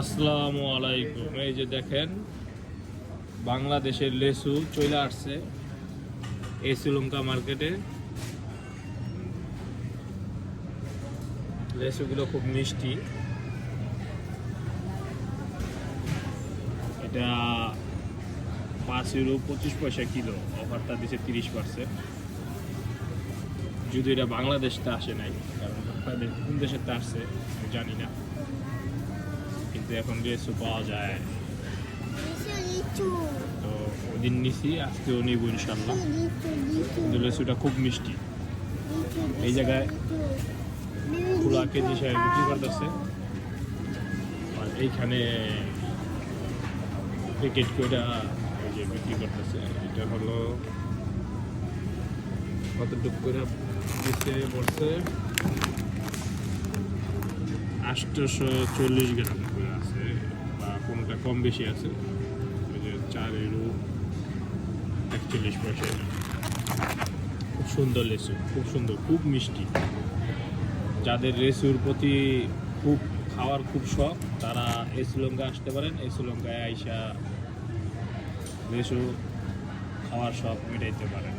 আসসালামু আলাইকুম। এই যে দেখেন, বাংলাদেশের লেসু চলে আসছে এই শ্রীলঙ্কা মার্কেটে লেসুগুলো খুব মিষ্টি। এটা পাঁচ ইউরো পঁচিশ পয়সা কিলো, অফারটা দিছে তিরিশ পার্সেন্ট যদি এটা বাংলাদেশটা আসে নাই, কারণ বাংলাদেশ কোন দেশেতে আসছে জানি না। এখন লেসু পাওয়া যায় তো ওদিন নিছি আজকেও নিব ইনশাল্লাহ লিচু লিচু লেসুটা খুব মিষ্টি এই জায়গায় খোলা কেজি সাহেব বিক্রি করতেছে আর এইখানে প্যাকেট করে ওই যে বিক্রি করতেছে এটা হলো কতটুকু করে দিচ্ছে বলছে আটশোশো চল্লিশ গ্রাম কোনোটা কম বেশি আছে। ওই যে চার ইউরো একচল্লিশ পয়সা। খুব সুন্দর লেসু খুব সুন্দর, খুব মিষ্টি। যাদের রেসুর প্রতি খুব খাওয়ার খুব শখ, তারা এই শ্রীলঙ্কা আসতে পারেন। এই শ্রীলঙ্কায় আইসা রেসু খাওয়ার শখ মেটাইতে পারেন।